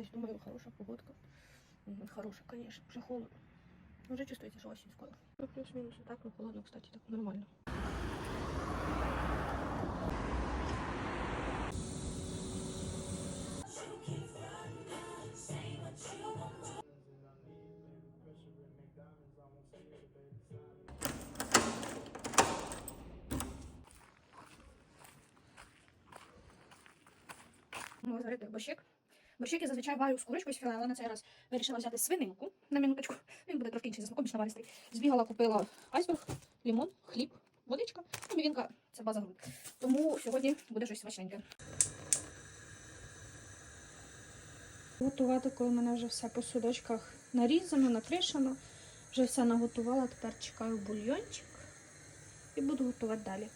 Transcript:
поднялась, думаю, хорошая погодка. Хорошая, конечно, уже холодно. Уже чувствуете, что осень скоро. Ну, плюс-минус, и так, ну, холодно, кстати, так нормально. Можна зварити борщик. Я зазвичай варю з курочкою з філе, але на цей раз вирішила взяти свининку на минуточку. Він буде трошки інший за смаком, більш наваристий. Збігала, купила айсберг, лімон, хліб, водичка. Ну, мівінка це база груд. Тому сьогодні буде щось смачненьке. Готувати, коли мене вже все по судочках нарізано, накришено. Вже все наготувала, тепер чекаю бульйончик і буду готувати далі.